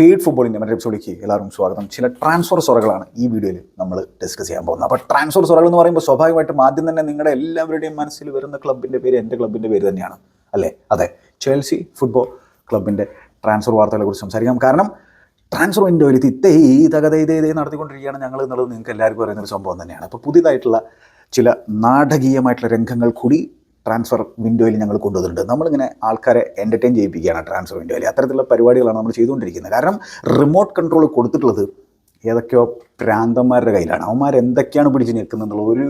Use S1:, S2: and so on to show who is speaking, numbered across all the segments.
S1: Feed ഫുട്ബോളിന്റെ മറ്റൊരു എപ്പിസോഡിലേക്ക് എല്ലാവരും സ്വാഗതം. ചില ട്രാൻസ്ഫർ സൊറകളാണ് ഈ വീഡിയോയിൽ നമ്മൾ ഡിസ്കസ് ചെയ്യാൻ പോകുന്നത്. അപ്പോൾ ട്രാൻസ്ഫർ സൊറകൾ എന്ന് പറയുമ്പോൾ സ്വാഭാവികമായിട്ടും ആദ്യം തന്നെ നിങ്ങളുടെ എല്ലാവരുടെയും മനസ്സിൽ വരുന്ന ക്ലബിന്റെ പേര് എന്റെ ക്ലബിന്റെ പേര് തന്നെയാണ്. അല്ലേ? അതെ. ചേൽസി ഫുട്ബോൾ ക്ലബിന്റെ ട്രാൻസ്ഫർ വാർത്തകളെ കുറിച്ച് സംസാരിക്കാം. കാരണം ട്രാൻസ്ഫർ വിൻഡോയിൽ ഒരു തിത്തേ ഈ തകത ഇതേ ഇതേ നടത്തിക്കൊണ്ടിരിക്കുകയാണ് ഞങ്ങൾ എന്നുള്ളത് നിങ്ങൾക്ക് എല്ലാവർക്കും അറിയുന്ന ഒരു സംഭവം തന്നെയാണ്. അപ്പോൾ പുതിയതായിട്ടുള്ള ചില നാടകീയമായിട്ടുള്ള രംഗങ്ങൾ കൂടി ട്രാൻസ്ഫർ വിൻഡോയിൽ ഞങ്ങൾ കൊണ്ടുവന്നിട്ടുണ്ട്. നമ്മളിങ്ങനെ ആൾക്കാരെ എന്റർടൈൻ ചെയ്യിപ്പിക്കുകയാണ് ട്രാൻസ്ഫർ വിൻഡോയിൽ അത്തരത്തിലുള്ള പരിപാടികളാണ് നമ്മൾ ചെയ്തുകൊണ്ടിരിക്കുന്നത്. കാരണം റിമോട്ട് കൺട്രോൾ കൊടുത്തിട്ടുള്ളത് ഏതൊക്കെയോ പ്രാന്തന്മാരുടെ കയ്യിലാണ്. അവന്മാർ എന്തൊക്കെയാണ് പിടിച്ച് നിൽക്കുന്നതെന്നുള്ള ഒരു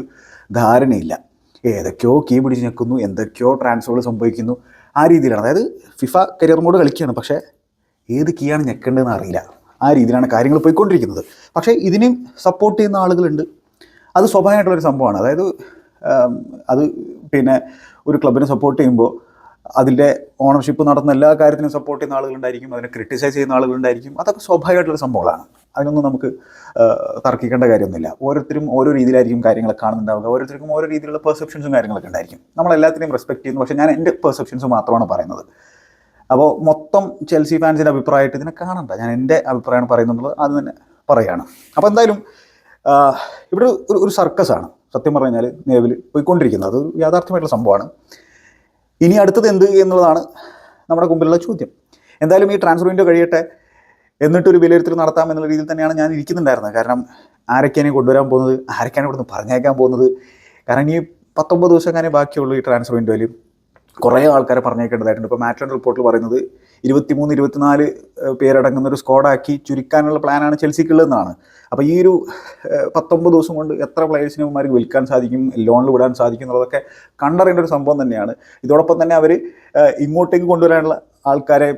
S1: ധാരണയില്ല. ഏതൊക്കെയോ കീ പിടിച്ച് നിൽക്കുന്നു എന്തൊക്കെയോ ട്രാൻസ്ഫറുകൾ സംഭവിക്കുന്നു. ആ രീതിയിലാണ്. അതായത് ഫിഫ കരിയർ മോഡ് കളിക്കുകയാണ്. പക്ഷേ ഏത് കീയാണ് ഞെക്കേണ്ടതെന്ന് അറിയില്ല. ആ രീതിയിലാണ് കാര്യങ്ങൾ പോയിക്കൊണ്ടിരിക്കുന്നത്. പക്ഷേ ഇതിനെയും സപ്പോർട്ട് ചെയ്യുന്ന ആളുകളുണ്ട്. അത് സ്വാഭാവികമായിട്ടുള്ളൊരു സംഭവമാണ്. അതായത് അത് പിന്നെ ഒരു ക്ലബിനെ സപ്പോർട്ട് ചെയ്യുമ്പോൾ അതിന്റെ ഓണർഷിപ്പ് നടത്തുന്ന എല്ലാ കാര്യത്തിനും സപ്പോർട്ട് ചെയ്യുന്ന ആളുകളുണ്ടായിരിക്കും അതിനെ ക്രിട്ടിസൈസ് ചെയ്യുന്ന ആളുകളുണ്ടായിരിക്കും. അതൊക്കെ സ്വാഭാവികമായിട്ടുള്ള സംഭവങ്ങളാണ്. അതിനൊന്നും നമുക്ക് തർക്കിക്കേണ്ട കാര്യമൊന്നുമില്ല. ഓരോരുത്തരും ഓരോ രീതിയിലായിരിക്കും കാര്യങ്ങൾ കാണുന്നുണ്ടാവുക. ഓരോരുത്തർക്കും ഓരോ രീതിയിലുള്ള പെർസെപ്ഷൻസും കാര്യങ്ങളൊക്കെ ഉണ്ടായിരിക്കും. നമ്മൾ എല്ലാത്തിനെയും റെസ്പെക്ട് ചെയ്യുന്നു. പക്ഷേ ഞാൻ എന്റെ പെർസെപ്ഷൻസ് മാത്രമാണ് പറയുന്നത്. അപ്പോൾ മൊത്തം ചെൽസി ഫാൻസിന്റെ അഭിപ്രായമായിട്ട് ഇതിനെ കാണണ്ട. ഞാൻ എന്റെ അഭിപ്രായമാണ് പറയുന്നത് അത് തന്നെ പറയുകയാണ് അപ്പോൾ എന്തായാലും ഇവിടെ ഒരു ഒരു സർക്കസാണ് സത്യം പറഞ്ഞു കഴിഞ്ഞാൽ നിലവിൽ പോയിക്കൊണ്ടിരിക്കുന്നത്. അത് യാഥാർത്ഥ്യമായിട്ടുള്ള സംഭവമാണ്. ഇനി അടുത്തത് എന്ത് എന്നുള്ളതാണ് നമ്മുടെ മുമ്പിലുള്ള ചോദ്യം. എന്തായാലും ഈ ട്രാൻസ്ഫർ വിൻഡോ കഴിയട്ടെ എന്നിട്ടൊരു വിലയിരുത്തൽ നടത്താം എന്നുള്ള രീതിയിൽ തന്നെയാണ് ഞാൻ ഇരിക്കുന്നുണ്ടായിരുന്നത്. കാരണം ആരൊക്കെയാണ് കൊണ്ടുവരാൻ പോകുന്നത്? ആരൊക്കെയാണ് ഇവിടുന്ന് പറഞ്ഞേക്കാൻ പോകുന്നത്? കാരണം ഈ പത്തൊമ്പത് ദിവസം അങ്ങനെ ബാക്കിയുള്ളൂ ഈ ട്രാൻസ്ഫർ വിൻഡോയിൽ കുറേ ആൾക്കാരെ പറഞ്ഞേക്കേണ്ടതായിട്ടുണ്ട് ഇപ്പോൾ മാറ്റ്ലൻ റിപ്പോർട്ടിൽ പറയുന്നത് ഇരുപത്തിമൂന്ന് ഇരുപത്തിനാല് പേരടങ്ങുന്ന ഒരു സ്ക്വാഡാക്കി ചുരുക്കാനുള്ള പ്ലാനാണ് ചെൽസിക്കുള്ളതെന്നാണ്. അപ്പോൾ ഈ ഒരു പത്തൊമ്പത് ദിവസം കൊണ്ട് എത്ര പ്ലേയേഴ്സിനെ അവർക്ക് വിൽക്കാൻ സാധിക്കും ലോണിൽ വിടാൻ സാധിക്കും എന്നുള്ളതൊക്കെ കണ്ടറിയേണ്ട ഒരു സംഭവം തന്നെയാണ്. ഇതോടൊപ്പം തന്നെ അവർ ഇങ്ങോട്ടേക്ക് കൊണ്ടുവരാനുള്ള ആൾക്കാരെ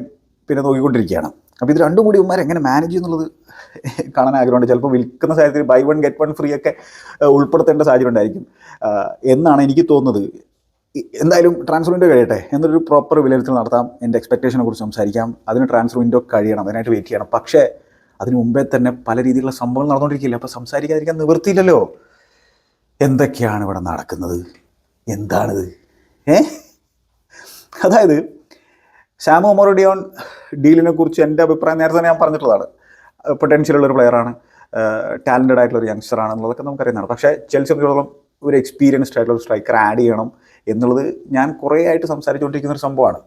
S1: പിന്നെ നോക്കിക്കൊണ്ടിരിക്കുകയാണ്. അപ്പോൾ ഇത് രണ്ടും കൂടി ഇവന്മാർ എങ്ങനെ മാനേജ് ചെയ്യുന്നുള്ളത് കാണാൻ ആഗ്രഹമുണ്ട്. ചിലപ്പോൾ വിൽക്കുന്ന സാഹചര്യത്തിൽ buy one get one free ഒക്കെ ഉൾപ്പെടുത്തേണ്ട സാഹചര്യം ഉണ്ടായിരിക്കും. എന്നാണ് എനിക്ക് തോന്നുന്നത്. എന്തായാലും ട്രാൻസ്ഫർ വിൻഡോ കഴിയട്ടെ എന്നൊരു പ്രോപ്പർ വിലയിരുത്തൽ നടത്താം. എന്റെ എക്സ്പെക്റ്റേഷനെ കുറിച്ച് സംസാരിക്കാം. അതിന് ട്രാൻസ്ഫർ വിൻഡോ കഴിയണം. അതിനായിട്ട് വെയിറ്റ് ചെയ്യണം. പക്ഷേ അതിന് മുമ്പേ തന്നെ പല രീതിയിലുള്ള സംഭവങ്ങൾ നടന്നുകൊണ്ടിരിക്കില്ല? അപ്പോൾ സംസാരിക്കാതിരിക്കാൻ നിവൃത്തിയില്ലല്ലോ. എന്തൊക്കെയാണ് ഇവിടെ നടക്കുന്നത്? എന്താണിത്? ഏ? അതായത് ശ്യാമു മൊറോഡിയോൺ ഡീലിനെ കുറിച്ച് എന്റെ അഭിപ്രായം നേരത്തെ തന്നെ ഞാൻ പറഞ്ഞിട്ടുള്ളതാണ്. പൊട്ടൻഷ്യൽ ഉള്ള ഒരു പ്ലെയറാണ് ടാലന്റഡ് ആയിട്ടുള്ള ഒരു യങ്സ്റ്റർ ആണ് എന്നുള്ളതൊക്കെ നമുക്കറിയുന്നതാണ്. പക്ഷേ ചെൽസി ഒരു എക്സ്പീരിയൻസ്ഡ് ആയിട്ടുള്ള സ്ട്രൈക്കർ ആഡ് ചെയ്യണം എന്നുള്ളത് ഞാൻ കുറേ ആയിട്ട് സംസാരിച്ചുകൊണ്ടിരിക്കുന്ന ഒരു സംഭവമാണ്.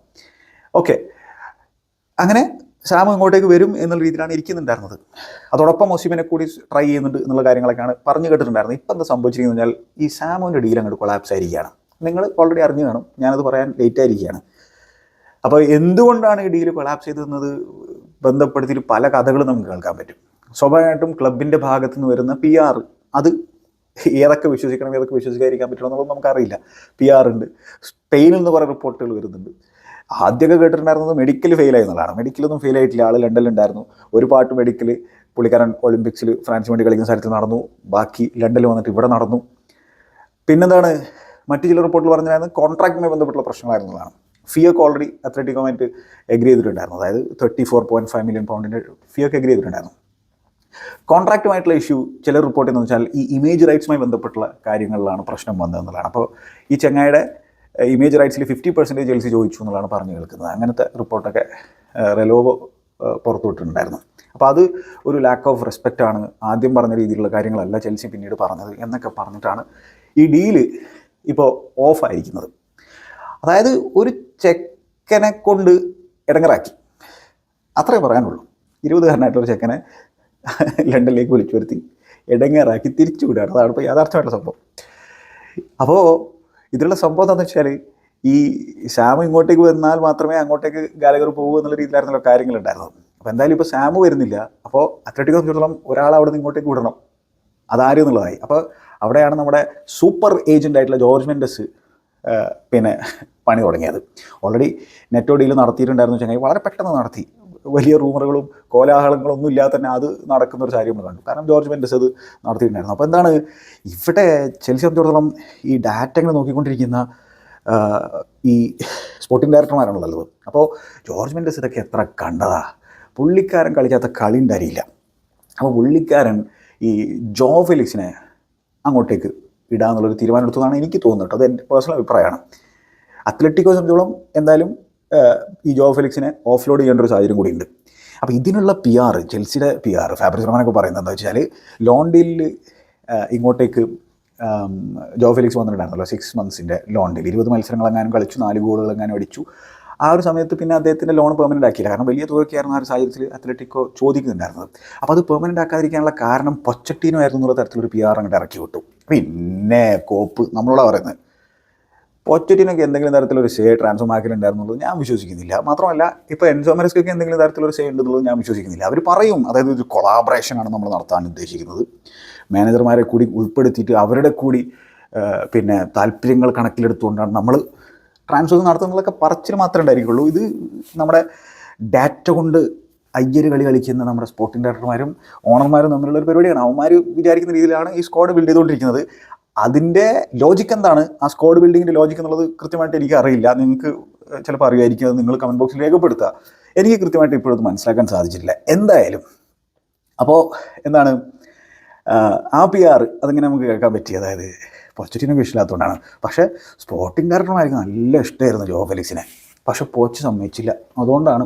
S1: ഓക്കെ അങ്ങനെ സാം ഇങ്ങോട്ടേക്ക് വരും എന്നുള്ള രീതിയിലാണ് ഇരിക്കുന്നുണ്ടായിരുന്നത്. അതോടൊപ്പം ഒസിമിനെ കൂടി ട്രൈ ചെയ്യുന്നുണ്ട് എന്നുള്ള കാര്യങ്ങളൊക്കെയാണ് പറഞ്ഞു കേട്ടിട്ടുണ്ടായിരുന്നത്. ഇപ്പം എന്താ സംഭവിച്ചിരിക്കുന്നത് കഴിഞ്ഞാൽ ഈ സാമോന്റെ ഡീൽ അങ്ങോട്ട് കൊളാപ്സ് ആയിരിക്കുകയാണ്. നിങ്ങൾ ഓൾറെഡി അറിഞ്ഞു കാണും. ഞാനത് പറയാൻ ലേറ്റ് ആയിരിക്കുകയാണ്. അപ്പോൾ എന്തുകൊണ്ടാണ് ഈ ഡീൽ കൊളാപ്സ് ചെയ്തതെന്നത് ബന്ധപ്പെടുത്തിയിട്ട് പല കഥകളും നമുക്ക് കേൾക്കാൻ പറ്റും. സ്വാഭാവികമായിട്ടും ക്ലബിന്റെ ഭാഗത്തുനിന്ന് വരുന്ന പി ആർ അത് ഏതൊക്കെ വിശ്വസിക്കണം ഏതൊക്കെ വിശ്വസിക്കാതിരിക്കാൻ പറ്റണം എന്നുള്ളത് നമുക്കറിയില്ല. പി ആർ ഉണ്ട്. സ്പെയിനിൽ നിന്ന് കുറേ റിപ്പോർട്ടുകൾ വരുന്നുണ്ട്. ആദ്യമൊക്കെ കേട്ടിട്ടുണ്ടായിരുന്നത് മെഡിക്കൽ ഫെയിൽ ആയി എന്നുള്ളതാണ് മെഡിക്കലൊന്നും ഫെയിൽ ആയിട്ടില്ല. ആൾ ലണ്ടനിലുണ്ടായിരുന്നു ഒരു പാട്ട് മെഡിക്കൽ പുള്ളിക്കാരൻ ഒളിമ്പിക്സിൽ ഫ്രാൻസ് വേണ്ടി കളിക്കുന്ന സ്ഥലത്ത് നടന്നു. ബാക്കി ലണ്ടനിൽ വന്നിട്ട് ഇവിടെ നടന്നു. പിന്നെന്താണ്? മറ്റു ചില റിപ്പോർട്ടിൽ പറഞ്ഞിരുന്നത് കോൺട്രാക്റ്റുമായി ബന്ധപ്പെട്ടുള്ള പ്രശ്നങ്ങളായിരുന്നതാണ്. ഫിയൊക്കെ ഓൾറെഡി അത്ലറ്റിക്കുമായിട്ട് എഗ്രി ചെയ്തിട്ടുണ്ടായിരുന്നു. അതായത് thirty four point five million പൗണ്ടിന്റെ ഫിയൊക്കെ എഗ്രി ചെയ്തിട്ടുണ്ടായിരുന്നു. കോൺട്രാക്റ്റുമായിട്ടുള്ള ഇഷ്യൂ ചില റിപ്പോർട്ട് എന്ന് വെച്ചാൽ ഈ ഇമേജ് റൈറ്റ്സുമായി ബന്ധപ്പെട്ടുള്ള കാര്യങ്ങളിലാണ് പ്രശ്നം വന്നതെന്നുള്ളതാണ്. അപ്പോൾ ഈ ചെങ്ങായുടെ ഇമേജ് റൈറ്റ്സിൽ ഫിഫ്റ്റി പെർസെന്റേജ് എൽസി ചോദിച്ചു എന്നുള്ളതാണ് പറഞ്ഞു കേൾക്കുന്നത്. അങ്ങനത്തെ റിപ്പോർട്ടൊക്കെ റെലോവോ പുറത്തുവിട്ടിട്ടുണ്ടായിരുന്നു അപ്പോൾ അത് ഒരു ലാക്ക് ഓഫ് റെസ്പെക്റ്റ് ആണ് ആദ്യം പറഞ്ഞ രീതിയിലുള്ള കാര്യങ്ങളല്ല ചെൽസി പിന്നീട് പറഞ്ഞത് എന്നൊക്കെ പറഞ്ഞിട്ടാണ് ഈ ഡീൽ ഇപ്പോൾ ഓഫായിരിക്കുന്നത് അതായത് ഒരു ചെക്കനെ കൊണ്ട് ഇടങ്ങറാക്കി. അത്രേ പറയാനുള്ളൂ. ഇരുപതുകാരനായിട്ടൊരു ചെക്കനെ ലണ്ടനിലേക്ക് വിളിച്ചു വരുത്തി. ഇടങ്ങേറാക്കി തിരിച്ചു വിടുകയാണ് അതാണ് ഇപ്പോൾ യാഥാർത്ഥ്യമായിട്ടുള്ള സംഭവം. അപ്പോൾ ഇതിലുള്ള സംഭവം എന്താണെന്ന് വെച്ചാൽ ഈ സാമു ഇങ്ങോട്ടേക്ക് വന്നാൽ മാത്രമേ അങ്ങോട്ടേക്ക് ഗാലഗർ പോകൂ എന്നുള്ള രീതിയിലായിരുന്നല്ലോ കാര്യങ്ങളുണ്ടായിരുന്നത്. അപ്പോൾ എന്തായാലും ഇപ്പോൾ സാമു വരുന്നില്ല. അപ്പോൾ അത്ലറ്റിക്കോ സംബന്ധിച്ചിടത്തോളം ഒരാൾ അവിടെ നിന്ന് ഇങ്ങോട്ടേക്ക് വിടണം. അതാരും എന്നുള്ളതായി. അപ്പോൾ അവിടെയാണ് നമ്മുടെ സൂപ്പർ ഏജന്റ് ആയിട്ടുള്ള ജോർജ് മെൻഡസ് പിന്നെ പണി തുടങ്ങിയത്. ഓൾറെഡി നെറ്റോ ഡീൽ നടത്തിയിട്ടുണ്ടായിരുന്നു വെച്ചാൽ വളരെ പെട്ടെന്ന് നടത്തി. വലിയ റൂമറുകളും കോലാഹലങ്ങളും ഒന്നും ഇല്ലാതെ തന്നെ അത് നടക്കുന്ന ഒരു നമ്മൾ കണ്ടു കാരണം ജോർജ് മെൻഡസ് അത് നടത്തിയിട്ടുണ്ടായിരുന്നു. അപ്പോൾ എന്താണ് ഇവിടെ ചെൽസി സംബന്ധിച്ചിടത്തോളം ഈ ഡാറ്റ ഇങ്ങനെ നോക്കിക്കൊണ്ടിരിക്കുന്ന ഈ സ്പോർട്ടിംഗ് ഡയറക്ടർമാരാണുള്ളത്. അപ്പോൾ ജോർജ് മെൻഡസ് ഇതൊക്കെ എത്ര കണ്ടതാ? പുള്ളിക്കാരൻ കളിക്കാത്ത കളി ഉണ്ടായിരിക്കില്ല അപ്പോൾ പുള്ളിക്കാരൻ ഈ ജോ ഫെലിക്സിനെ അങ്ങോട്ടേക്ക് ഇടാന്നുള്ളൊരു തീരുമാനം എടുത്തതാണ് എനിക്ക് തോന്നുന്നത് കേട്ടോ. അത് എന്റെ പേഴ്സണൽ അഭിപ്രായമാണ്. അത്ലറ്റിക്കോ സംബന്ധിച്ചോളം എന്തായാലും ഈ ജോ ഫെലിക്സിനെ ഓഫ് ലോഡ് ചെയ്യേണ്ട ഒരു സാഹചര്യം കൂടിയുണ്ട് അപ്പോൾ ഇതിനുള്ള പി ആർ ചെൽസിയുടെ പി ആർ ഫാബ്രിക് റഹ്മാനൊക്കെ പറയുന്നത് എന്താ വെച്ചാൽ ലോൺ ഡീലിൽ ഇങ്ങോട്ടേക്ക് ജോ ഫെലിക്സ് വന്നിട്ടുണ്ടായിരുന്നല്ലോ സിക്സ് മന്ത്സിന്റെ ലോൺ ഡീൽ ഇരുപത് മത്സരങ്ങൾ എങ്ങാനും കളിച്ചു നാല് ഗോളുകൾ എങ്ങാനും അടിച്ചു. ആ ഒരു സമയത്ത് പിന്നെ അദ്ദേഹത്തിന്റെ ലോൺ പെർമനന്റ് ആക്കിയില്ല. കാരണം വലിയ തുകയ്ക്കായിരുന്നു ആ ഒരു സാഹചര്യത്തിൽ അത്ലറ്റിക്കോ ചോദിക്കുന്നുണ്ടായിരുന്നത്. അപ്പോൾ അത് പെർമനന്റ് ആക്കാതിരിക്കാനുള്ള കാരണം പൊച്ചട്ടീനോ ആയിരുന്നു എന്നുള്ള തരത്തിലൊരു പി ആർ അങ്ങോട്ട് ഇറക്കി വിട്ടു. പിന്നെ കോപ്പ് നമ്മളോടാണ് പറയുന്നത്? പോച്ചറ്റിനൊക്കെ എന്തെങ്കിലും തരത്തിലൊരു സേ ട്രാൻസ്ഫർ മാർക്കിലുണ്ടായിരുന്നുള്ളത് ഞാൻ വിശ്വസിക്കുന്നില്ല. മാത്രമല്ല ഇപ്പോൾ എൻസോമരസ്ക്കൊക്കെ എന്തെങ്കിലും തരത്തിലൊരു സേ ഉണ്ടെന്നുള്ളത് ഞാൻ വിശ്വസിക്കുന്നില്ല. അവർ പറയും അതായത് ഒരു കൊളാബറേഷനാണ് നമ്മൾ നടത്താൻ ഉദ്ദേശിക്കുന്നത്. മാനേജർമാരെ കൂടി ഉൾപ്പെടുത്തിയിട്ട് അവരുടെ കൂടി പിന്നെ താല്പര്യങ്ങൾ കണക്കിലെടുത്തുകൊണ്ടാണ് നമ്മൾ ട്രാൻസ്ഫർ നടത്തുന്നതൊക്കെ പറച്ചിൽ മാത്രമേ ഉണ്ടായിരിക്കുള്ളൂ. ഇത് നമ്മുടെ ഡാറ്റ കൊണ്ട് അയ്യര് കളി കളിക്കുന്ന നമ്മുടെ സ്പോർട്ടിംഗ് ഡയറക്ടർമാരും ഓണർമാരും തമ്മിലുള്ള ഒരു പരിപാടിയാണ്. അവന്മാർ വിചാരിക്കുന്ന രീതിയിലാണ് ഈ സ്ക്വാഡ് ബിൽഡ് ചെയ്തുകൊണ്ടിരിക്കുന്നത്. അതിന്റെ ലോജിക്ക് എന്താണ്? ആ സ്കോഡ് ബിൽഡിങ്ങിന്റെ ലോജിക്ക് എന്നുള്ളത് കൃത്യമായിട്ട് എനിക്ക് അറിയില്ല. നിങ്ങൾക്ക് ചിലപ്പോൾ അറിയായിരിക്കും അത് നിങ്ങൾ കമന്റ് ബോക്സിൽ രേഖപ്പെടുത്തുക. എനിക്ക് കൃത്യമായിട്ട് ഇപ്പോഴത് മനസ്സിലാക്കാൻ സാധിച്ചിട്ടില്ല. എന്തായാലും അപ്പോൾ എന്താണ് ആ പി ആർ അതിങ്ങനെ നമുക്ക് കേൾക്കാൻ പറ്റി. അതായത് പോച്ചറ്റിനൊക്കെ ഇഷ്ടമില്ലാത്തതുകൊണ്ടാണ് പക്ഷേ സ്പോർട്ടിംഗ് ഡയറക്ടർമാർക്ക് നല്ല ഇഷ്ടമായിരുന്നു ജോ ഫെലിക്സിനെ. പക്ഷേ പോച്ച് സമ്മതിച്ചില്ല. അതുകൊണ്ടാണ്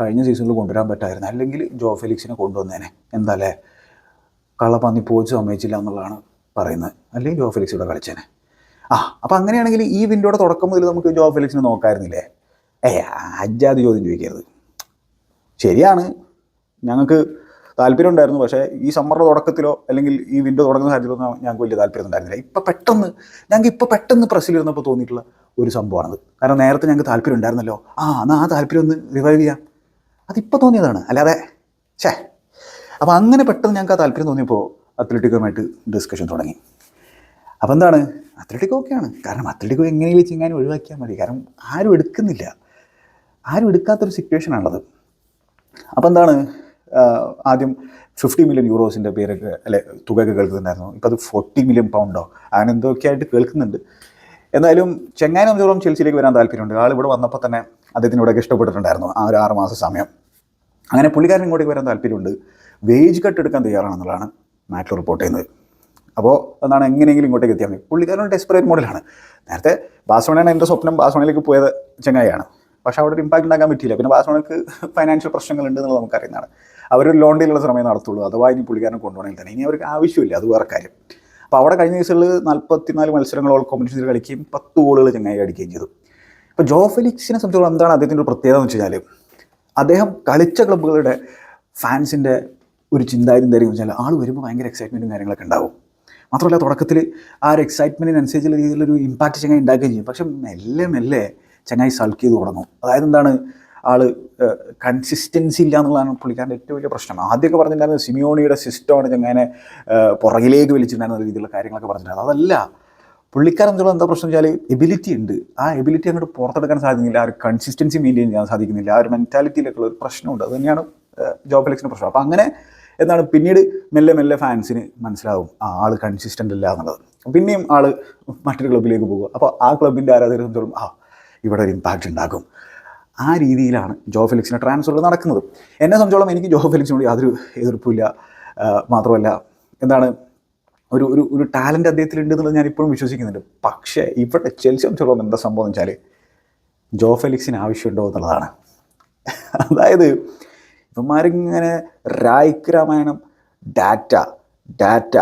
S1: കഴിഞ്ഞ സീസണിൽ കൊണ്ടുവരാൻ പറ്റായിരുന്നു അല്ലെങ്കിൽ ജോ ഫെലിക്സിനെ കൊണ്ടുവന്നേനെ. എന്താ അല്ലേ? കള്ളപ്പന്നി പോച്ച് സമ്മതിച്ചില്ല എന്നുള്ളതാണ് പറയുന്നത്. അല്ലെങ്കിൽ ജോ ഫെലിക്സ് ഇവിടെ കളിച്ചേനെ. ആ അപ്പോൾ അങ്ങനെയാണെങ്കിൽ ഈ വിൻഡോയുടെ തുടക്കം മുതൽ നമുക്ക് ജോ ഫെലിക്സിനെ നോക്കായിരുന്നില്ലേ? ഏ അജാതി ചോദ്യം ചോദിക്കരുത്. ശരിയാണ്. ഞങ്ങൾക്ക് താല്പര്യം ഉണ്ടായിരുന്നു. പക്ഷേ ഈ സമ്മറിന്റെ തുടക്കത്തിലോ അല്ലെങ്കിൽ ഈ വിൻഡോ തുടങ്ങുന്ന സാഹചര്യമൊന്നും ഞങ്ങൾക്ക് വലിയ താല്പര്യം ഉണ്ടായിരുന്നില്ല. ഇപ്പം പെട്ടെന്ന് ഞങ്ങൾക്ക് ഇപ്പോൾ പെട്ടെന്ന് പ്രസ്സിലിരുന്നപ്പോൾ തോന്നിയിട്ടുള്ള ഒരു സംഭവമാണത്. കാരണം നേരത്തെ ഞങ്ങൾക്ക് താല്പര്യം ഉണ്ടായിരുന്നല്ലോ. ആ എന്നാൽ ആ താല്പര്യം ഒന്ന് റിവൈവ് ചെയ്യാം. അതിപ്പോൾ തോന്നിയതാണ്. അല്ലാതെ ഛേ. അപ്പോൾ അങ്ങനെ പെട്ടെന്ന് ഞങ്ങൾക്ക് ആ താല്പര്യം തോന്നിയപ്പോൾ അത്ലറ്റിക്കുമായിട്ട് ഡിസ്കഷൻ തുടങ്ങി. അപ്പോൾ എന്താണ്? അത്ലറ്റിക്കോ ഒക്കെയാണ് കാരണം അത്ലറ്റിക്കോ എങ്ങനെ വെച്ച് ഇങ്ങനെ ഒഴിവാക്കിയാൽ മതി. കാരണം ആരും എടുക്കുന്നില്ല. ആരും എടുക്കാത്തൊരു സിറ്റുവേഷനാണത് അപ്പോൾ എന്താണ്? ആദ്യം ഫിഫ്റ്റി മില്യൺ യൂറോസിന്റെ പേരൊക്കെ അല്ലെ തുകയൊക്കെ കേൾക്കുന്നുണ്ടായിരുന്നു. ഇപ്പോൾ അത് ഫോർട്ടി മില്യൺ പൗണ്ടോ അങ്ങനെ എന്തൊക്കെ ആയിട്ട് കേൾക്കുന്നുണ്ട്. എന്തായാലും ചെങ്ങായി സംബന്ധിച്ചോളം ചെൽസിയിലേക്ക് വരാൻ താല്പര്യമുണ്ട്. ആൾ ഇവിടെ വന്നപ്പോൾ തന്നെ അദ്ദേഹത്തിന് ഇവിടെയൊക്കെ ഇഷ്ടപ്പെട്ടിട്ടുണ്ടായിരുന്നു. ആ ഒരു ആറ് മാസം സമയം. അങ്ങനെ പുള്ളിക്കാരൻ ഇങ്ങോട്ടേക്ക് വരാൻ താല്പര്യമുണ്ട്. വേജ് കട്ട് എടുക്കാൻ തയ്യാറാണെന്നുള്ളതാണ് മാറ്റിൽ റിപ്പോർട്ട് ചെയ്യുന്നത്. അപ്പോൾ എന്താണ് എങ്ങനെയെങ്കിലും ഇങ്ങോട്ടേക്ക് എത്തിയാൽ മതി. പുള്ളിക്കാരൻ ഡെസ്പറേറ്റ് മോഡലാണ് നേരത്തെ ബാസോണയാണ് എന്റെ സ്വപ്നം ബാസോണയിലേക്ക് പോയത് ചങ്ങായിയാണ്. പക്ഷേ അവിടെ ഒരു ഇമ്പാക്റ്റ് ഉണ്ടാക്കാൻ പറ്റിയില്ല. പിന്നെ ബാസോണക്ക് ഫൈനാൻഷ്യൽ പ്രശ്നങ്ങളുണ്ട് എന്നുള്ളത് നമുക്കറിയുന്നതാണ്. അവരൊരു ലോൺ ഡീലുള്ള സമയം നടത്തുള്ളൂ. അഥവാ ഇനി പുള്ളിക്കാരനെ കൊണ്ടുപോകണമെങ്കിൽ തന്നെ. ഇനി അവർക്ക് ആവശ്യമില്ല. അത് വേറെ കാര്യം. അപ്പോൾ അവിടെ കഴിഞ്ഞ ദിവസങ്ങളിൽ നാൽപ്പത്തിനാല് ഓൾ കോമ്പറ്റീഷനിൽ കളിക്കുകയും പത്ത് ഗോളുകൾ ചങ്ങായി അടിക്കുകയും ചെയ്തു. ഇപ്പോൾ ജോ ഫെലിക്സിനെ സംബന്ധിച്ചോളം എന്താണ് അദ്ദേഹത്തിന്റെ ഒരു പ്രത്യേകത എന്ന് വെച്ച് കഴിഞ്ഞാൽ അദ്ദേഹം കളിച്ച ക്ലബ്ബുകളുടെ ഫാൻസിന്റെ ഒരു ചിന്താഗതി എന്തായിരിക്കും വെച്ചാൽ ആൾ വരുമ്പോൾ ഭയങ്കര എക്സൈറ്റ്മെന്റും കാര്യങ്ങളൊക്കെ ഉണ്ടാവും. മാത്രമല്ല തുടക്കത്തിൽ ആ ഒരു എക്സൈറ്റ്മെന്റിനനുസരിച്ചുള്ള രീതിയിലൊരു ഇമ്പാക്റ്റ് ചങ്ങായി ഉണ്ടാക്കുകയും ചെയ്യും. പക്ഷെ മെല്ലെ മെല്ലെ ചങ്ങായി സൾക്ക് ചെയ്ത് തുടങ്ങും. അതായത് എന്താണ്? ആൾ കൺസിസ്റ്റൻസി ഇല്ല എന്നുള്ളതാണ് പുള്ളിക്കാരന്റെ ഏറ്റവും വലിയ പ്രശ്നം. ആദ്യമൊക്കെ പറഞ്ഞിട്ടുണ്ടായിരുന്നത് സിമിയോണിയുടെ സിസ്റ്റമാണ് ചങ്ങനെ പുറകിലേക്ക് വലിച്ചിട്ടുണ്ടായിരുന്ന രീതിയിലുള്ള കാര്യങ്ങളൊക്കെ പറഞ്ഞിട്ടുണ്ടായിരുന്നു അതല്ല പുള്ളിക്കാരൻ എന്നുള്ള എന്താ പ്രശ്നം വെച്ചാൽ എബിലിറ്റി ഉണ്ട്. ആ എബിലിറ്റി അങ്ങോട്ട് പുറത്തെടുക്കാൻ സാധിക്കുന്നില്ല. ആ ഒരു കൺസിസ്റ്റൻസി മെയിന്റെയിൻ ചെയ്യാൻ സാധിക്കുന്നില്ല. ആ ഒരു മെന്റാലിറ്റിയിലൊക്കെയുള്ള ഒരു പ്രശ്നമുണ്ട്. അത് തന്നെയാണ് ജോബ് എലക്ഷന്റെ പ്രശ്നം. അപ്പോൾ അങ്ങനെ എന്താണ് പിന്നീട് മെല്ലെ മെല്ലെ ഫാൻസിന് മനസ്സിലാവും ആ ആൾ കൺസിസ്റ്റന്റ് അല്ല എന്നുള്ളത്. പിന്നെയും ആൾ മറ്റൊരു ക്ലബിലേക്ക് പോകും അപ്പോൾ ആ ക്ലബിന്റെ ആരാധകർ സംബന്ധിച്ചോളം ആ ഇവിടെ ഒരു ഇമ്പാക്റ്റ് ഉണ്ടാകും. ആ രീതിയിലാണ് ജോ ഫെലിക്സിന്റെ ട്രാൻസ്ഫർ നടക്കുന്നത്. എന്നെ സംബന്ധിച്ചോളം എനിക്ക് ജോ ഫെലിക്സിനോട് യാതൊരു എതിർപ്പില്ല മാത്രമല്ല എന്താണ് ഒരു ഒരു ഒരു ടാലന്റ് അദ്ദേഹത്തിലുണ്ട് എന്നുള്ളത് ഞാൻ ഇപ്പോഴും വിശ്വസിക്കുന്നുണ്ട്. പക്ഷേ ഇവിടെ ചെൽസി സംബന്ധിച്ചോളം എന്താ സംഭവം എന്ന് വെച്ചാൽ ജോ ഫെലിക്സിന് ആവശ്യമുണ്ടോ എന്നുള്ളതാണ്. അതായത് ഇവന്മാരിങ്ങനെ രായ്ക്ക് രാമായണം ഡാറ്റ ഡാറ്റ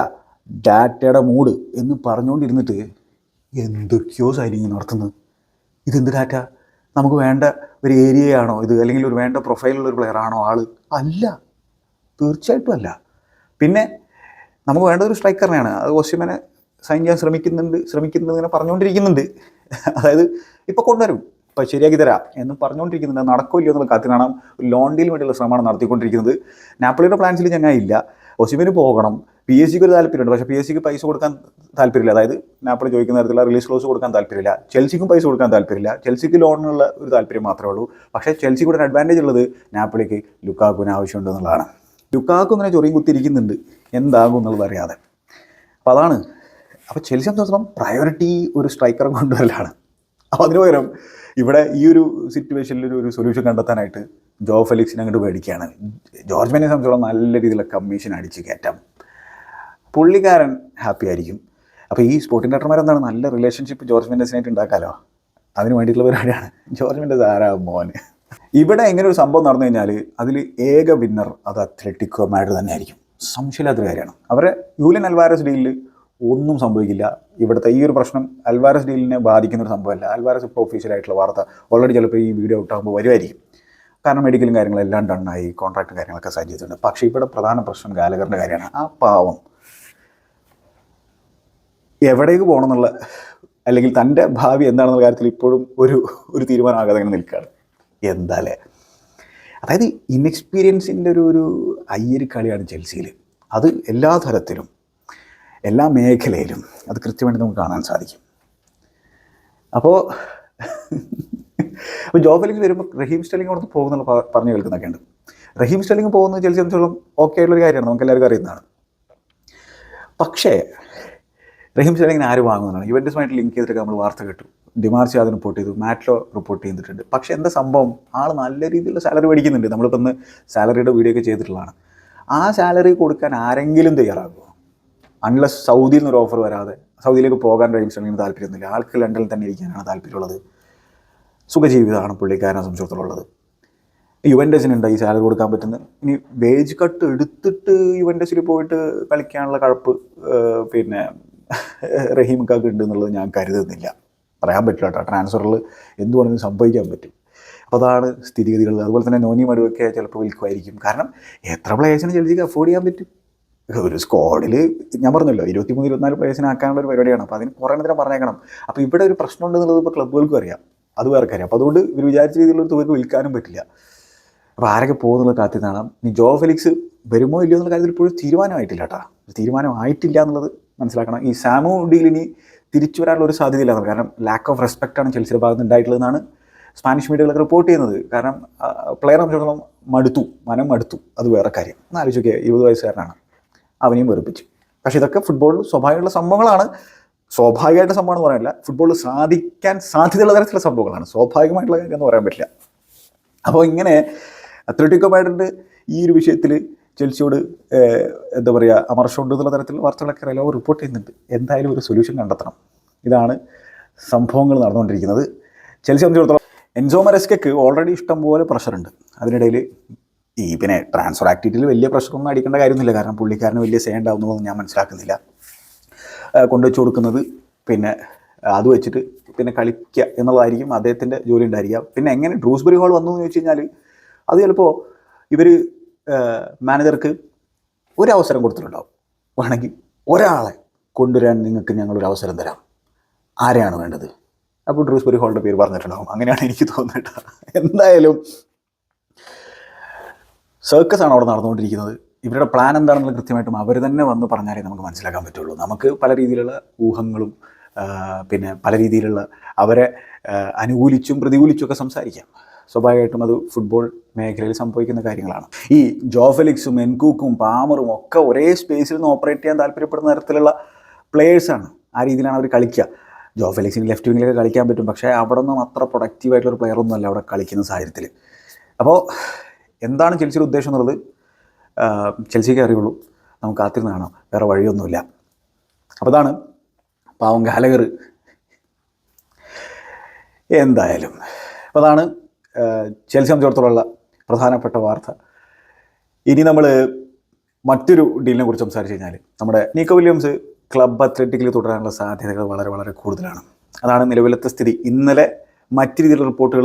S1: ഡാറ്റയുടെ മൂഡ് എന്ന് പറഞ്ഞുകൊണ്ടിരുന്നിട്ട് എന്തൊക്കെയോ സൈനിങ് നടത്തുന്നത് ഇതെന്ത് ഡാറ്റ നമുക്ക് വേണ്ട ഒരു ഏരിയയാണോ ഇത്? അല്ലെങ്കിൽ ഒരു വേണ്ട പ്രൊഫൈലുള്ള ഒരു പ്ലെയറാണോ ആൾ? അല്ല. തീർച്ചയായിട്ടും അല്ല. പിന്നെ നമുക്ക് വേണ്ട ഒരു സ്ട്രൈക്കറിനെയാണ് അത് ഓസ്യമനെ സൈൻ ചെയ്യാൻ ശ്രമിക്കുന്നുണ്ട് ശ്രമിക്കുന്നുണ്ട് ഇങ്ങനെ പറഞ്ഞുകൊണ്ടിരിക്കുന്നുണ്ട്. അതായത് ഇപ്പോൾ കൊണ്ടുവരും. ഇപ്പോൾ ശരിയാക്കി തരാം എന്ന് പറഞ്ഞുകൊണ്ടിരിക്കുന്നുണ്ട്. നടക്കില്ല എന്നുള്ള കാത്തിനാണ് ലോൺ ഡീൽ വേണ്ടിയുള്ള ശ്രമമാണ് നടത്തിക്കൊണ്ടിരിക്കുന്നത്. നാപ്പിളിയുടെ പ്ലാൻസിൽ ചങ്ങായില്ല ഒസിമിന് പോകണം. പി എസ് സിക്ക് ഒരു താല്പര്യമുണ്ട്. പക്ഷേ പി എസ് സിക്ക് പൈസ കൊടുക്കാൻ താല്പര്യമില്ല. അതായത് നാപ്പിളി ചോദിക്കുന്ന തരത്തിലുള്ള റിലീസ് ക്ലോസ് കൊടുക്കാൻ താല്പര്യമില്ല. ചെൽസിക്കും പൈസ കൊടുക്കാൻ താല്പര്യമില്ല. ചെൽസിക്ക് ലോണിനുള്ള ഒരു താല്പര്യം മാത്രമേ ഉള്ളൂ. പക്ഷേ ചെൽസിക്ക് ഒരു അഡ്വാന്റേജ് ഉള്ളത് നാപ്പിളിക്ക് ലുക്കാക്കുവിന് ആവശ്യമുണ്ട് എന്നുള്ളതാണ്. ലുക്കാക്കു ഇങ്ങനെ ചൊറിയും കുത്തിയിരിക്കുന്നുണ്ട്. എന്താകും എന്നുള്ളത് അറിയാതെ. അപ്പോൾ അതാണ്. അപ്പോൾ ചെൽസി സംബന്ധിച്ചിടത്തോളം പ്രയോറിറ്റി ഒരു സ്ട്രൈക്കറെ കൊണ്ടുവരലാണ്. അപ്പോൾ അതിന് പകരം ഇവിടെ ഈ ഒരു സിറ്റുവേഷനിൽ ഒരു സൊല്യൂഷൻ കണ്ടെത്താനായിട്ട് ജോ ഫെലിക്സിനെ അങ്ങോട്ട് മേടിക്കുകയാണ് ജോർജ് മെനെ സംബന്ധിച്ചോളം നല്ല രീതിയിലുള്ള കമ്മീഷൻ അടിച്ച് കയറ്റാം. പുള്ളിക്കാരൻ ഹാപ്പി ആയിരിക്കും. അപ്പോൾ ഈ സ്പോർട്ടിംഗ് ഡോക്ടർമാരെന്താണ് നല്ല റിലേഷൻഷിപ്പ് ജോർജ് മെൻഡസിനായിട്ട് ഉണ്ടാക്കാമല്ലോ അതിന് വേണ്ടിയിട്ടുള്ള പരിപാടിയാണ്. ജോർജ് മെൻഡസ് ആരാ മോന് ഇവിടെ എങ്ങനെ ഒരു സംഭവം നടന്നു കഴിഞ്ഞാൽ അതിൽ ഏക വിന്നർ അത് അത്ലറ്റിക്കോ മാഡ് തന്നെയായിരിക്കും. സംശയമില്ലാത്തൊരു കാര്യമാണ്. അവരെ യൂലിയൻ അൽവാരസ് ഡീലിൽ ഒന്നും സംഭവിക്കില്ല. ഇവിടുത്തെ ഈ ഒരു പ്രശ്നം അൽവാരസ് ഡീലിനെ ബാധിക്കുന്ന ഒരു സംഭവമല്ല. അൽവാരസ് ഇപ്പോൾ ഒഫീഷ്യലായിട്ടുള്ള വാർത്ത. ഓൾറെഡി ചിലപ്പോൾ ഈ വീഡിയോ ഔട്ടാകുമ്പോൾ വരുമായിരിക്കും. കാരണം മെഡിക്കലും കാര്യങ്ങളെല്ലാം ഡണ്ണായി കോൺട്രാക്റ്റും കാര്യങ്ങളൊക്കെ സൈൻ ചെയ്തിട്ടുണ്ട്. പക്ഷേ ഇവിടെ പ്രധാന പ്രശ്നം ഗാലകറിന്റെ കാര്യമാണ്. ആ പാവം എവിടേക്ക് പോകണം എന്നുള്ള അല്ലെങ്കിൽ തന്റെ ഭാവി എന്താണെന്നുള്ള കാര്യത്തിൽ ഇപ്പോഴും ഒരു ഒരു തീരുമാനമാകാതെ അങ്ങനെ നിൽക്കുകയാണ്. എന്താലേ അതായത് ഇൻഎക്സ്പീരിയൻസിന്റെ ഒരു ഒരു അയ്യര് കളിയാണ് ചെൽസിയിൽ. അത് എല്ലാ തരത്തിലും എല്ലാ മേഖലയിലും അത് കൃത്യമായിട്ട് നമുക്ക് കാണാൻ സാധിക്കും. അപ്പോൾ അപ്പോൾ ജോബിലേക്ക് വരുമ്പോൾ റഹീം സ്റ്റെലിംഗ് അവിടെ പോകുന്നുള്ള പ- പറഞ്ഞു കേൾക്കുന്നൊക്കെ ഉണ്ട് റഹീം സ്റ്റെലിംഗ് പോകുന്നത് ചില സംബന്ധിച്ചോളം ഓക്കെ ആയിട്ടുള്ളൊരു കാര്യമാണ്. നമുക്ക് എല്ലാവർക്കും അറിയുന്നതാണ്. പക്ഷേ റഹീം സ്റ്റെല്ലിങ്ങിനെ ആര് വാങ്ങുന്നതാണ് ഇവന്റുമായിട്ട് ലിങ്ക് ചെയ്തിട്ട് നമ്മൾ വാർത്ത കേട്ടു. ഡിമാർച്ച് അത് റിപ്പോർട്ട് ചെയ്തു മാറ്റ്ലോ റിപ്പോർട്ട് ചെയ്തിട്ടുണ്ട്. പക്ഷേ എന്താ സംഭവം? ആൾ നല്ല രീതിയിലുള്ള സാലറി മേടിക്കുന്നുണ്ട് നമ്മളിപ്പോൾ ഇന്ന് സാലറിയുടെ വീഡിയോ ഒക്കെ ചെയ്തിട്ടുള്ളതാണ്. ആ സാലറി കൊടുക്കാൻ ആരെങ്കിലും തയ്യാറാകുമോ? അൺലെസ് സൗദിയിൽ നിന്നൊരു ഓഫർ വരാതെ സൗദിയിലേക്ക് പോകാൻ കഴിയും ശ്രമിക്കുന്ന താല്പര്യമൊന്നുമില്ല. ആൾക്ക് ലണ്ടനിൽ തന്നെ ഇരിക്കാനാണ് താല്പര്യമുള്ളത്. സുഖജീവിതമാണ് പുള്ളിക്കാരനെ സംബന്ധിച്ചിടത്തോളം യുവൻഡസിനുണ്ട് ഈ സാലറി കൊടുക്കാൻ പറ്റുന്ന ഇനി വേജ് കട്ട് എടുത്തിട്ട് യുവൻഡസിൽ പോയിട്ട് കളിക്കാനുള്ള കഴപ്പ് പിന്നെ റഹീംക്കാക്ക് ഉണ്ട് എന്നുള്ളത് ഞാൻ കരുതുന്നില്ല. പറയാൻ പറ്റില്ല കേട്ടോ. ട്രാൻസ്ഫറിൽ എന്ത് വേണമെങ്കിലും സംഭവിക്കാൻ പറ്റും. അപ്പോൾ അതാണ് സ്ഥിതിഗതികൾ. അതുപോലെ തന്നെ നോനി മടുവൊക്കെ ചിലപ്പോൾ വിൽക്കുമായിരിക്കും. കാരണം എത്ര പ്ലേയേഴ്സിന് ചെൽസിക്ക് അഫോർഡ് ചെയ്യാൻ പറ്റും? ഒരു സ്ക്വാഡിൽ ഞാൻ പറഞ്ഞല്ലോ ഇരുപത്തിമൂന്ന് ഇരുപത്തിനാല് പ്ലേയേഴ്സിനെ ആക്കാനുള്ള ഒരു പരിപാടിയാണ്. അപ്പോൾ അതിന് പുറമെ പറഞ്ഞേക്കണം. അപ്പോൾ ഇവിടെ ഒരു പ്രശ്നം ഉണ്ടെന്നുള്ളത് ഇപ്പോൾ ക്ലബ്ബുകൾക്കും അറിയാം. അത് വേറെ കാര്യം. അപ്പോൾ അതുകൊണ്ട് ഇവർ വിചാരിച്ച രീതിയിലുള്ള ഒരു തുകയ്ക്ക് വിൽക്കാനും പറ്റില്ല. അപ്പോൾ ആരൊക്കെ പോകുന്നുള്ള കാത്തിനാണ് ഇനി ജോ ഫെലിക്സ് വരുമോ ഇല്ലയോ എന്നുള്ള കാര്യത്തിൽ ഇപ്പോഴും തീരുമാനമായിട്ടില്ല കേട്ടോ തീരുമാനമായിട്ടില്ല എന്നുള്ളത് മനസ്സിലാക്കണം. ഈ സാമു ഡീലിനി തിരിച്ചു വരാനുള്ള ഒരു സാധ്യതയില്ല കാരണം ലാക്ക് ഓഫ് റെസ്പെക്റ്റ് ആണ് ചെൽസിയുടെ ഭാഗത്ത് ഉണ്ടായിട്ടുള്ളതെന്നാണ് സ്പാനിഷ് മീഡിയകളൊക്കെ റിപ്പോർട്ട് ചെയ്യുന്നത്. കാരണം പ്ലെയർ സംബന്ധിച്ചിടത്തോളം മടുത്തു. മനം മടുത്തു അത് വേറെ കാര്യം. എന്നാലോചിക്കുക ഇരുപത് വയസ്സുകാരനാണ്. അവനെയും വെറുപ്പിച്ചു. പക്ഷേ ഇതൊക്കെ ഫുട്ബോളിൽ സ്വാഭാവികമുള്ള സംഭവങ്ങളാണ്. സ്വാഭാവികമായിട്ട് എന്ന് പറയാനില്ല. ഫുട്ബോളിൽ സാധിക്കാൻ സാധ്യതയുള്ള തരത്തിലുള്ള സംഭവങ്ങളാണ്. സ്വാഭാവികമായിട്ടുള്ള കാര്യം എന്ന് പറയാൻ പറ്റില്ല. അപ്പോൾ ഇങ്ങനെ അത്ലറ്റിക്കോ മാഡ്രിഡ് ഈ ഒരു വിഷയത്തിൽ ചെൽസിയോട് എന്താ പറയുക അമർഷമുണ്ട് എന്നുള്ള തരത്തിലുള്ള വാർത്തകളൊക്കെ എല്ലാം റിപ്പോർട്ട് ചെയ്യുന്നുണ്ട്. എന്തായാലും ഒരു സൊല്യൂഷൻ കണ്ടെത്തണം. ഇതാണ് സംഭവങ്ങൾ നടന്നുകൊണ്ടിരിക്കുന്നത്. ചെൽസി സംബന്ധിച്ചിടത്തോളം എൻസോ മരസ്കയ്ക്ക് ഓൾറെഡി ഇഷ്ടംപോലെ പ്രഷറുണ്ട് അതിനിടയിൽ ഈ പിന്നെ ട്രാൻസ്ഫർ ആക്ടിവിറ്റിയിൽ വലിയ പ്രഷറൊന്നും അടിക്കേണ്ട കാര്യമൊന്നുമില്ല. കാരണം പുള്ളിക്കാരന് വലിയ സേ ഉണ്ടാവുന്നതൊന്നും ഞാൻ മനസ്സിലാക്കുന്നില്ല. കൊണ്ടുവച്ച് കൊടുക്കുന്നത് പിന്നെ അത് വെച്ചിട്ട് പിന്നെ കളിക്കുക എന്നുള്ളതായിരിക്കും അദ്ദേഹത്തിന്റെ ജോലി ഉണ്ടായിരിക്കുക. പിന്നെ എങ്ങനെ ഡ്രൂസ്ബറി ഹോൾ വന്നു എന്ന് ചോദിച്ചു കഴിഞ്ഞാൽ അത് ചിലപ്പോൾ ഇവർ മാനേജർക്ക് ഒരു അവസരം കൊടുത്തിട്ടുണ്ടാവും. വേണമെങ്കിൽ ഒരാളെ കൊണ്ടുവരാൻ നിങ്ങൾക്ക് ഞങ്ങളൊരു അവസരം തരാം. ആരെയാണ് വേണ്ടത്? അപ്പോൾ ഡ്രൂസ്ബറി ഹോളിന്റെ പേര് പറഞ്ഞിട്ടുണ്ടാവും. അങ്ങനെയാണ് എനിക്ക് തോന്നുന്നത് എന്തായാലും സർക്കസ് ആണ് അവിടെ നടന്നുകൊണ്ടിരിക്കുന്നത്. ഇവരുടെ പ്ലാൻ എന്താണെന്ന് കൃത്യമായിട്ടും അവർ തന്നെ വന്ന് പറഞ്ഞാലേ നമുക്ക് മനസ്സിലാക്കാൻ പറ്റുള്ളൂ. നമുക്ക് പല രീതിയിലുള്ള ഊഹങ്ങളും പിന്നെ പല രീതിയിലുള്ള അവരെ അനുകൂലിച്ചും പ്രതികൂലിച്ചും ഒക്കെ സംസാരിക്കാം. സ്വാഭാവികമായിട്ടും അത് ഫുട്ബോൾ മേഖലയിൽ സംഭവിക്കുന്ന കാര്യങ്ങളാണ്. ഈ ജോഫെലിക്സും എൻകൂക്കും പാമറും ഒക്കെ ഒരേ സ്പേസിൽ നിന്ന് ഓപ്പറേറ്റ് ചെയ്യാൻ താല്പര്യപ്പെടുന്ന തരത്തിലുള്ള പ്ലേയേഴ്സാണ് ആ രീതിയിലാണ് അവർ കളിക്കുക. ജോ ഫെലിക്സിന് ലെഫ്റ്റ് വിങ്ങിലൊക്കെ കളിക്കാൻ പറ്റും. പക്ഷേ അവിടെ നിന്നും അത്ര പ്രൊഡക്റ്റീവായിട്ടുള്ള പ്ലെയർ ഒന്നുമല്ല അവിടെ കളിക്കുന്ന സാഹചര്യത്തിൽ. അപ്പോൾ എന്താണ് ചെൽസിയുടെ ഉദ്ദേശം എന്നുള്ളത് ചെൽസിക്കേ അറിയുള്ളൂ. നമുക്ക് കാത്തിരുന്ന് കാണാം. വേറെ വഴിയൊന്നുമില്ല. അപ്പോൾ അതാണ് പാവം ഗാലകർ എന്തായാലും. അപ്പോൾ അതാണ് ചെൽസി സംബന്ധിച്ചിടത്തോളമുള്ള പ്രധാനപ്പെട്ട വാർത്ത. ഇനി നമ്മൾ മറ്റൊരു ഡീലിനെ കുറിച്ച് സംസാരിച്ച് കഴിഞ്ഞാൽ നമ്മുടെ നീക്കോ വില്യംസ് ക്ലബ് അത്ലറ്റിക്കിൽ തുടരാനുള്ള സാധ്യതകൾ വളരെ വളരെ കൂടുതലാണ്. അതാണ് നിലവിലത്തെ സ്ഥിതി. ഇന്നലെ മറ്റു രീതിയിലുള്ള റിപ്പോർട്ടുകൾ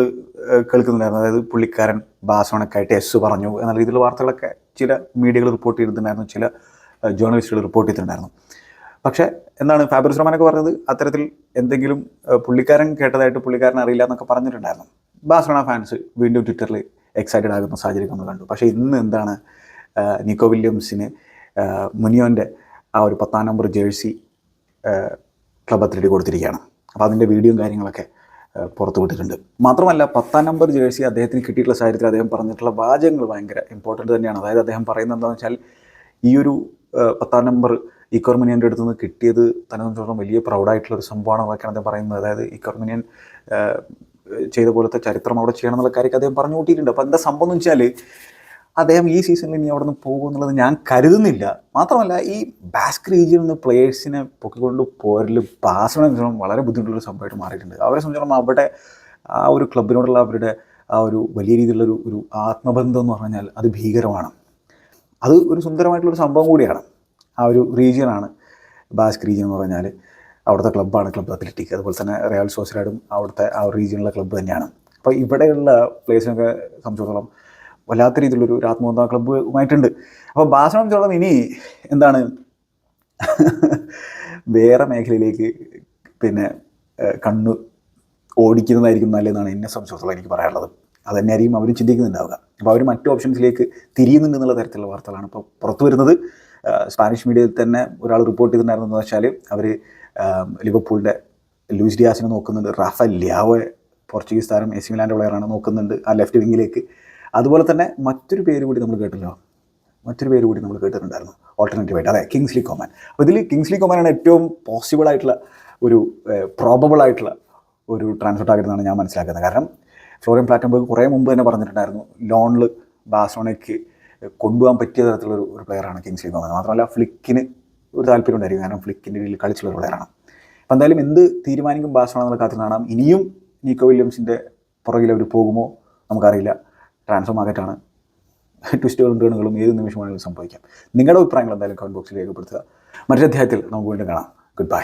S1: കേൾക്കുന്നുണ്ടായിരുന്നു. അതായത് പുള്ളിക്കാരൻ ബാസോണക്കായിട്ട് എസ് പറഞ്ഞു എന്ന രീതിയിലുള്ള വാർത്തകളൊക്കെ ചില മീഡിയകൾ റിപ്പോർട്ട് ചെയ്തിട്ടുണ്ടായിരുന്നു ചില ജേർണലിസ്റ്റുകൾ റിപ്പോർട്ട് ചെയ്തിട്ടുണ്ടായിരുന്നു. പക്ഷേ എന്താണ് ഫാബ്രിസ് റഹ്മാനൊക്കെ പറഞ്ഞത്? അത്തരത്തിൽ എന്തെങ്കിലും പുള്ളിക്കാരൻ കേട്ടതായിട്ട് പുള്ളിക്കാരൻ അറിയില്ല എന്നൊക്കെ പറഞ്ഞിട്ടുണ്ടായിരുന്നു. ബാഴ്സലോണ ഫാൻസ് വീണ്ടും ട്വിറ്ററിൽ എക്സൈറ്റഡ് ആകുന്ന സാഹചര്യം നമ്മൾ കണ്ടു. പക്ഷേ ഇന്ന് എന്താണ് നിക്കോ വില്യംസിന് മുനിയോന്റെ ആ ഒരു പത്താം നമ്പർ ജേഴ്സി ക്ലബ് അത്ലറ്റി കൊടുത്തിരിക്കുകയാണ്. അപ്പോൾ അതിന്റെ വീഡിയോയും കാര്യങ്ങളൊക്കെ പുറത്ത് വിട്ടിട്ടുണ്ട്. മാത്രമല്ല പത്താം നമ്പർ ജേഴ്സി അദ്ദേഹത്തിന് കിട്ടിയിട്ടുള്ള സാഹചര്യത്തിൽ അദ്ദേഹം പറഞ്ഞിട്ടുള്ള വാചകങ്ങൾ ഭയങ്കര ഇമ്പോർട്ടന്റ് തന്നെയാണ്. അതായത് അദ്ദേഹം പറയുന്നത് എന്താണെന്ന് വെച്ചാൽ ഈ ഒരു പത്താം നമ്പർ ഇക്കോർമിനിയന്റെ അടുത്ത് നിന്ന് കിട്ടിയത് തന്നെ സംബന്ധിച്ചിടത്തോളം വലിയ പ്രൗഡായിട്ടുള്ള ഒരു സംഭവമാണ് എന്നൊക്കെയാണ് അദ്ദേഹം പറയുന്നത്. അതായത് ഇക്കോർമിനിയൻ ചെയ്ത പോലത്തെ ചരിത്രം അവിടെ ചെയ്യണം എന്നുള്ള കാര്യമൊക്കെ അദ്ദേഹം പറഞ്ഞു കൂട്ടിയിട്ടുണ്ട്. അപ്പോൾ എന്താ സംഭവം എന്ന് വെച്ചാൽ അദ്ദേഹം ഈ സീസണിൽ ഇനി അവിടെ നിന്ന് പോകും എന്നുള്ളത് ഞാൻ കരുതുന്നില്ല. മാത്രമല്ല ഈ ബാസ്ക് റീജിയനിൽ നിന്ന് പ്ലേയേഴ്സിനെ പൊക്കിക്കൊണ്ട് പോരൽ സംബന്ധിച്ചിടത്തോളം വളരെ ബുദ്ധിമുട്ടുള്ള സംഭവമായിട്ട് മാറിയിട്ടുണ്ട്. അവരെ സംബന്ധിച്ചിടത്തോളം അവിടെ ആ ഒരു ക്ലബിനോടുള്ള അവരുടെ ആ ഒരു വലിയ രീതിയിലുള്ള ഒരു ആത്മബന്ധം എന്ന് പറഞ്ഞാൽ അത് ഭീകരമാണ്. അത് ഒരു സുന്ദരമായിട്ടുള്ളൊരു സംഭവം കൂടിയാണ്. ആ ഒരു റീജിയനാണ് ബാസ്ക് റീജിയൻ എന്ന് പറഞ്ഞാൽ അവിടുത്തെ ക്ലബ്ബാണ് ക്ലബ്ബ് അത്ലറ്റിക് അതുപോലെ തന്നെ റയൽ സോസിയഡും അവിടുത്തെ ആ റീജിയനിലെ ക്ലബ്ബ് തന്നെയാണ്. അപ്പോൾ ഇവിടെയുള്ള പ്ലേസിനൊക്കെ സംബന്ധിച്ചിടത്തോളം വല്ലാത്ത രീതിയിലുള്ളൊരു ഒരു ആത്മബന്ധ ക്ലബ്ബുമായിട്ടുണ്ട്. അപ്പോൾ ബാസിനെ സംബന്ധിച്ചോളം ഇനി എന്താണ്? വേറെ മേഖലയിലേക്ക് പിന്നെ കണ്ണു ഓടിക്കുന്നതായിരിക്കും നല്ലതെന്നാണ് എന്നെ സംബന്ധിച്ചിടത്തോളം എനിക്ക് പറയാനുള്ളത്. അത് തന്നെയായിരിക്കും അവർ ചിന്തിക്കുന്നുണ്ടാവുക. അപ്പോൾ അവർ മറ്റു ഓപ്ഷൻസിലേക്ക് തിരിയുന്നുണ്ട് എന്നുള്ള തരത്തിലുള്ള വാർത്തകളാണ് ഇപ്പോൾ പുറത്തു വരുന്നത്. സ്പാനിഷ് മീഡിയയിൽ തന്നെ ഒരാൾ റിപ്പോർട്ട് ചെയ്തിട്ടുണ്ടായിരുന്നെന്ന് വെച്ചാൽ അവർ ലിവർപൂളിന്റെ ലൂസ് ഡിയാസിനെ നോക്കുന്നുണ്ട്. റാഫ ലിയാവെ പോർച്ചുഗീസ് താരം എസി മിലാന്റെ പ്ലെയറാണ് നോക്കുന്നുണ്ട് ആ ലെഫ്റ്റ് വിങ്ങിലേക്ക് അതുപോലെ തന്നെ മറ്റൊരു പേര് കൂടി നമ്മൾ കേട്ടല്ലോ മറ്റൊരു പേര് കൂടി നമ്മൾ കേട്ടിട്ടുണ്ടായിരുന്നു. ഓൾട്ടർനേറ്റീവ് ആയിട്ട് അതെ കിങ്സ്ലി കോമാൻ അപ്പോൾ ഇതിൽ കിങ്സ്ലി കോമാനാണ് ഏറ്റവും പോസിബിൾ ആയിട്ടുള്ള ഒരു പ്രോബബിൾ ആയിട്ടുള്ള ഒരു ട്രാൻസ്ഫർ ടാർഗറ്റ് എന്നാണ് ഞാൻ മനസ്സിലാക്കുന്നത്. കാരണം ഫ്ലോറിയൻ പ്ലാറ്റംബർഗ് കുറേ മുമ്പ് തന്നെ പറഞ്ഞിട്ടുണ്ടായിരുന്നു ലോണിൽ ബാസോണയ്ക്ക് കൊണ്ടുപോകാൻ പറ്റിയ തരത്തിലുള്ള ഒരു പ്ലെയറാണ് കിങ്സ്ലി കോമാൻ മാത്രമല്ല ഫ്ലിക്കിന് ഒരു താല്പര്യം ഉണ്ടായിരിക്കും. കാരണം ഫ്ലിക്കിന്റെ കീഴിൽ കളിച്ചുള്ള പ്ലെയറാണ് അപ്പോൾ എന്തായാലും എന്ത് തീരുമാനിക്കും ബാസോണ എന്നുള്ള കാത്തിൽ കാണാം. ഇനിയും നീക്കോ വില്യംസിന്റെ പുറകിൽ അവർ പോകുമോ നമുക്കറിയില്ല. ട്രാൻസ്ഫർ മാർക്കറ്റാണ് ട്വിസ്റ്റുകളും ടേണുകളും ഏത് നിമിഷമാണെങ്കിലും സംഭവിക്കാം. നിങ്ങളുടെ അഭിപ്രായങ്ങൾ എന്തായാലും കമന്റ് ബോക്സിൽ രേഖപ്പെടുത്തുക. മറ്റൊരു അധ്യായത്തിൽ നമുക്ക് വീണ്ടും കാണാം. Good bye